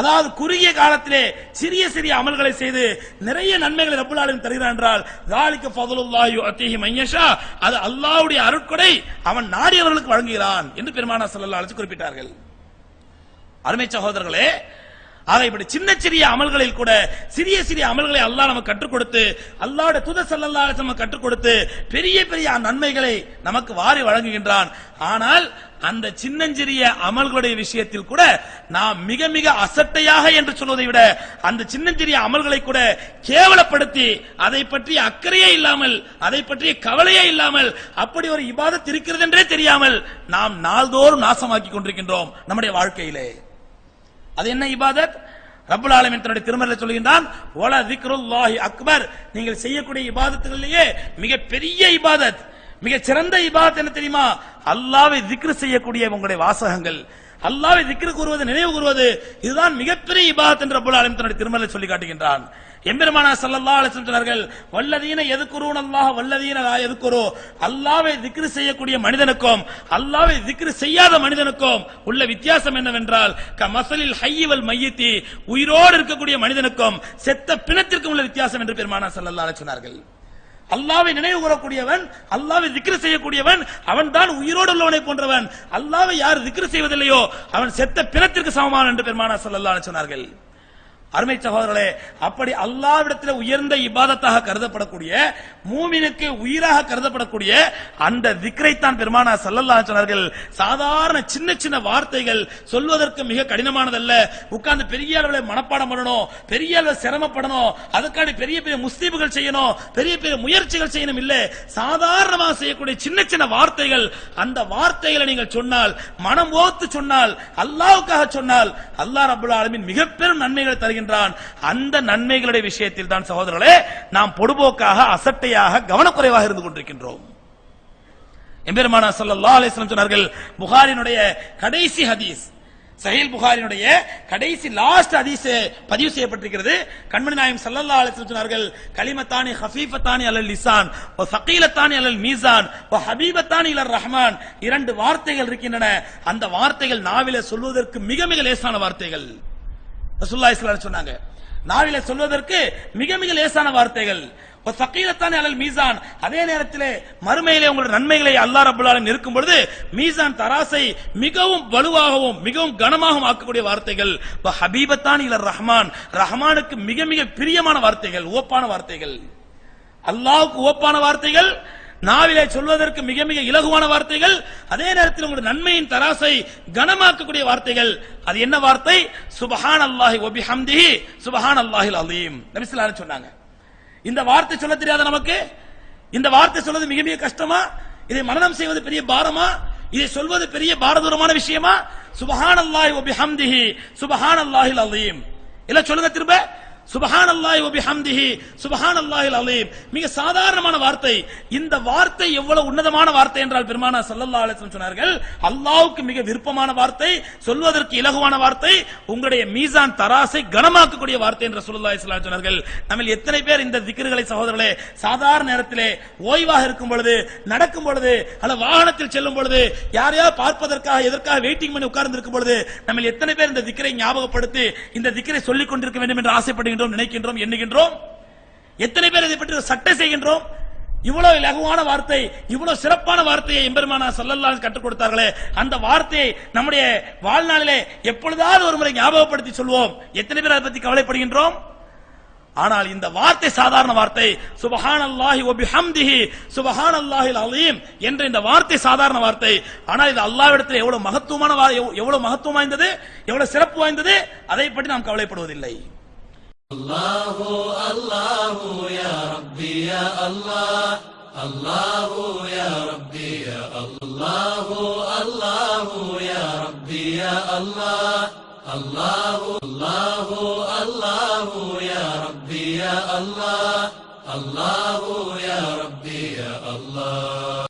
அதாவது குறுகிய காலத்திலே சிறிய சிறிய அமல்களை செய்து நிறைய நன்மைகளை ரப்புலாலும் தருகிறான் என்றால் தாலிக ஃபதுலுல்லாஹி யுஅத்திஹி மய்யஷா அது அல்லாவுடைய அருட்கொடை அவன் நாடியவர்களுக்கு வழங்குகிறான் என்று பெருமானா ஸல்லல்லாஹு அலைஹி குறிப்பிட்டார்கள். அருமை சகோதரர்களே ஆக இப்படி சின்ன சிறிய அமல்களில் கூட சிறிய சிறிய அமல்களை அல்லாஹ் நமக்கு கற்றுக் கொடுத்து அல்லாட துத ஸல்லல்லாஹு நமக்கு கற்றுக் கொடுத்து பெரிய பெரிய நன்மைகளை நமக்கு வாரி வழங்குகின்றான். ஆனால் அந்த சின்னஞ்சிறிய அமல்களுடைய விஷயத்தில் கூட நாம் மிக மிக அசட்டையாக என்று சொல்வதை விட அந்த சின்னஞ்சிறிய அமல்களை கூட கேவலப்படுத்தி அதை பற்றி அக்கறையே இல்லாமல் அதை பற்றிய கவலையே இல்லாமல் அப்படி ஒரு இபாதத் இருக்கிறது என்றே தெரியாமல் நாம் நாள்தோறும் நாசமாக்கி கொண்டிருக்கின்றோம் நம்முடைய வாழ்க்கையிலே. அது என்ன இபாதத்? ரப்புல் ஆலமின் தன்னுடைய திருமறையில் சொல்கின்றான் ஓலா திக்ருல்லாஹி அக்பர். நீங்கள் செய்யக்கூடிய இபாதத்துகளிலேயே மிக பெரிய இபாதத். மிக சிறந்த இபாத் என்ன தெரியுமா? அல்லாவை திக்ரு செய்யக்கூடிய உங்களுடைய வாசகங்கள். அல்லாவை திக்ரு கூறுவது நினைவு கூறுவது இதுதான் மிகப்பெரிய இபாத் என்று ரப்புல் ஆலமீன் தன்னுடைய சொல்லி காட்டுகின்றான். எம்பெருமானா ஸல்லல்லாஹு அலிசம் சொன்னார்கள் வல்லதீன எதுக்குறோன் அல்லாஹ் வல்லதீன எதுக்குறோ எதுக்குரு திக்ரு செய்யக்கூடிய மனிதனுக்கும் அல்லாவை திக்ரு செய்யாத மனிதனுக்கும் உள்ள வித்தியாசம் என்னவென்றால் க மசலில் வல் மையத்தி. உயிரோடு இருக்கக்கூடிய மனிதனுக்கும் செத்த பிணத்திற்கும் உள்ள வித்தியாசம் என்று பெருமானா சல்லா அலிசம் சொன்னார்கள். அல்லாவை நினைவு கூறக்கூடியவன் அல்லாவை திக்ரு செய்யக்கூடியவன் அவன் தான் உயிரோடு உள்ளவனை போன்றவன். அல்லாவை யார் திக்ரு செய்வதில்லையோ அவன் செத்த பிணத்திற்கு சமமான என்று பெருமானா ஸல்லல்லாஹு சொன்னார்கள். அருமை சகோதரர்களே அப்படி அல்லாவிடத்தில் உயர்ந்த இபாதத்தாக கருதப்படக்கூடிய மூமினுக்கு உயிராக கருதப்படக்கூடிய அந்த திக்ரைத்தான் பெருமானா சல்லல்லா சொன்னார்கள் சாதாரண சின்ன சின்ன வார்த்தைகள் சொல்வதற்கு மிக கடினமானதல்ல. உட்கார்ந்து பெரிய அளவில் மனப்பாடம் பண்ணணும் பெரிய அளவில் சிரமப்படணும் அதுக்காண்டி பெரிய பெரிய முஸ்லீம்கள் செய்யணும் பெரிய பெரிய முயற்சிகள் செய்யணும் இல்ல. சாதாரணமாக செய்யக்கூடிய சின்ன சின்ன வார்த்தைகள் அந்த வார்த்தைகளை நீங்கள் சொன்னால் மனம் ஓத்து சொன்னால் அல்லாவுக்காக சொன்னால் அல்லாஹ் அபுல்லா ஆலமீன் மிக பெரும் நன்மைகளை தருகின்றான் அந்த நன்மைகளுடைய விஷயத்தில் தான் சகோதரர்களே நாம் பொடுபோக்காக அசட்டையாக கவனக்குறைவாக இருந்து கொண்டிருக்கின்றோம். எம்பெருமானா சல்லா அலைஹி சொன்னார்கள் புகாரினுடைய கடைசி ஹதீஸ் சஹீல் புகாரினுடைய கடைசி லாஸ்ட் ஹதீஸ் பதிவு செய்யப்பட்டிருக்கிறது. கண்மணி நாயம் ஸல்லல்லாஹு அலிஸ்லம் சொன்னார்கள் கலிமத்தானி ஹஃபீஃபத்தானி அலல் லிசான் வ ஸகீலத்தானி அலல் மீசான் ஓ ஹபீபத்தானி இலர் ரஹ்மான் இரண்டு வார்த்தைகள் இருக்கின்றன. அந்த வார்த்தைகள் நாவில சொல்வதற்கு மிக மிக லேசான வார்த்தைகள். ரசுல்லா இஸ்லாம் சொன்னாங்க. நாவிலே சொல்வதற்கு மிக மிக லேசான வார்த்தைகள். சக்கீலத்தானே அலல் மீசான். அதே நேரத்திலே மறுமையிலே உங்களுடைய நன்மைகளை அல்லாஹ் ரபுல்லாலும் நிற்கும் இருக்கும் பொழுது மீசான் தராசை மிகவும் வலுவாகவும் மிகவும் கனமாகவும் ஆக்கக்கூடிய வார்த்தைகள். வ ஹபீபத்தான் இல ரஹ்மான். ரஹ்மானுக்கு மிக மிக பிரியமான வார்த்தைகள் ஓப்பான வார்த்தைகள். அல்லாவுக்கு ஓப்பான வார்த்தைகள் நாவிலே சொல்வதற்கு மிக மிக இலகுவான வார்த்தைகள் அதே நேரத்தில் உங்களுடைய நன்மையின் தராசை கனமாக்கக்கூடிய வார்த்தைகள். அது என்ன வார்த்தை? சுபஹான் அல்லாஹி ஒபி ஹம்தி சுபஹான் அல்லாஹில் அலீம் நபிசுல்லான்னு சொன்னாங்க. இந்த வார்த்தை சொல்ல தெரியாத நமக்கு? இந்த வார்த்தை சொல்வது மிக மிக கஷ்டமா? இதை மரணம் செய்வது பெரிய பாரமா? இதை சொல்வது பெரிய பாரதூரமான விஷயமா? சுபஹான் அல்லாஹி ஒபி ஹம்திஹி சுபஹான் அல்லாஹில் அலீம். இல்ல சொல்லுங்க திரும்ப. சுபஹான் அல்லாஹ் வபி ஹம்திஹி சுபஹான் அல்லாஹில் அலீம். மிக சாதாரணமான வார்த்தை. இந்த வார்த்தை எவ்வளவு உன்னதமான வார்த்தை என்றால் பெருமானா சல்லல்லா அலிஸ்லம் சொன்னார்கள் அல்லாவுக்கு மிக விருப்பமான வார்த்தை சொல்வதற்கு இலகுவான வார்த்தை உங்களுடைய மீசான் தராசை கனமாக்கக்கூடிய வார்த்தை என்று சொல்லல்லா இஸ்லாம் சொன்னார்கள். நம்ம எத்தனை பேர் இந்த திக்ருகளை சகோதரர்களே சாதாரண நேரத்திலே ஓய்வாக இருக்கும் பொழுது நடக்கும் பொழுது அல்ல வாகனத்தில் செல்லும் பொழுது யாரையா பார்ப்பதற்காக எதற்காக வெயிட்டிங் பண்ணி உட்கார்ந்து இருக்கும் பொழுது நம்ம எத்தனை பேர் இந்த திக்கரை ஞாபகப்படுத்தி இந்த திக்கரை சொல்லிக் கொண்டிருக்க வேண்டும் என்று ஆசைப்படுகின்றோம் நினைக்கின்றோம் எண்ணுகின்றோம். எத்தனை பேர் இதை பற்றி சட்டை செய்கின்றோம்? இவ்வளவு லகுவான வார்த்தை இவ்வளவு சிறப்பான வார்த்தையை எம்பெருமானா சல்லல்லாஹு கற்றுக் கொடுத்தார்களே அந்த வார்த்தையை நம்முடைய வாழ்நாளிலே எப்பொழுதாவது ஒரு முறை ஞாபகப்படுத்தி சொல்வோம். எத்தனை பேர் அதை பற்றி கவலைப்படுகின்றோம்? ஆனால் இந்த வார்த்தை சாதாரண வார்த்தை. சுபஹான் அல்லாஹி ஒபிஹம்திஹி சுபஹான் அல்லாஹில் அலீம் என்ற இந்த வார்த்தை சாதாரண வார்த்தை. ஆனால் இது அல்லாவிடத்தில் எவ்வளவு மகத்துவமான எவ்வளவு மகத்துவம் வாய்ந்தது எவ்வளவு சிறப்பு வாய்ந்தது அதை பற்றி நாம் கவலைப்படுவதில்லை. الله الله يا ربي يا الله. الله يا ربي يا الله. الله يا ربي يا الله. الله الله الله يا ربي يا الله. الله يا ربي يا الله.